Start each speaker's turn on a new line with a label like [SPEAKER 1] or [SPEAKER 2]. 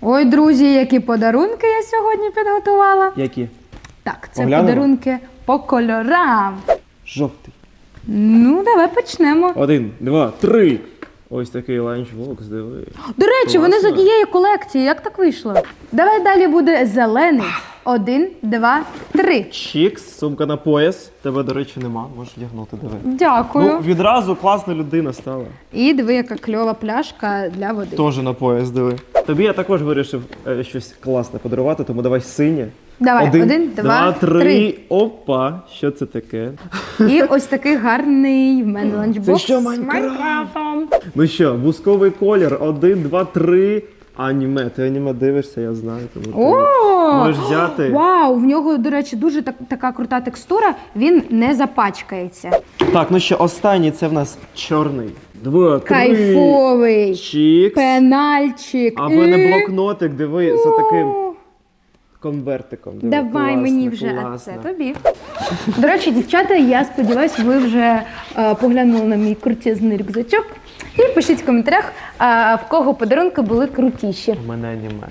[SPEAKER 1] Ой, друзі, які подарунки я сьогодні підготувала.
[SPEAKER 2] Які?
[SPEAKER 1] Так, це
[SPEAKER 2] Поглянемо?
[SPEAKER 1] подарунки по кольорам.
[SPEAKER 2] Жовтий.
[SPEAKER 1] Ну, давай почнемо.
[SPEAKER 2] Один, два, три. Ось такий ланчбокс, диви.
[SPEAKER 1] До речі, вони з
[SPEAKER 2] Класно.
[SPEAKER 1] однієї колекції. Як так вийшло? Давай далі буде зелений. Один, два, три.
[SPEAKER 2] Чікс, сумка на пояс. Тебе, до речі, нема. Можеш вдягнути, диви.
[SPEAKER 1] Дякую.
[SPEAKER 2] Ну, відразу класна людина стала.
[SPEAKER 1] І диви, яка кльова пляшка для води.
[SPEAKER 2] Теж на пояс, диви. Тобі я також вирішив е, щось класне подарувати, тому давай синє.
[SPEAKER 1] Давай, один, два,
[SPEAKER 2] три.
[SPEAKER 1] три.
[SPEAKER 2] Опа, що це таке?
[SPEAKER 1] І ось такий гарний в мене ланчбокс.
[SPEAKER 2] що,
[SPEAKER 1] з
[SPEAKER 2] Майнкрафт?
[SPEAKER 1] Майнкрафтом.
[SPEAKER 2] Ну що, бусковий колір, один, два, три. Аніме. Ти аніме дивишся, я знаю. Тому ти
[SPEAKER 1] О!
[SPEAKER 2] Можеш взяти.
[SPEAKER 1] Вау, в нього, до речі, дуже так, така крута текстура, він не запачкається.
[SPEAKER 2] Так, ну що, останній це в нас чорний. Два, три.
[SPEAKER 1] Кайфовий.
[SPEAKER 2] Чікс.
[SPEAKER 1] Пенальчик.
[SPEAKER 2] А в мене блокнотик, диви, за таким конвертиком. Диви,
[SPEAKER 1] Давай
[SPEAKER 2] класно,
[SPEAKER 1] мені вже, а
[SPEAKER 2] класно.
[SPEAKER 1] це тобі. До речі, дівчата, я сподіваюся, ви вже е, поглянули на мій крутезний рюкзачок. І пишіть в коментарях, е, в кого подарунки були крутіші.
[SPEAKER 2] У мене аніме.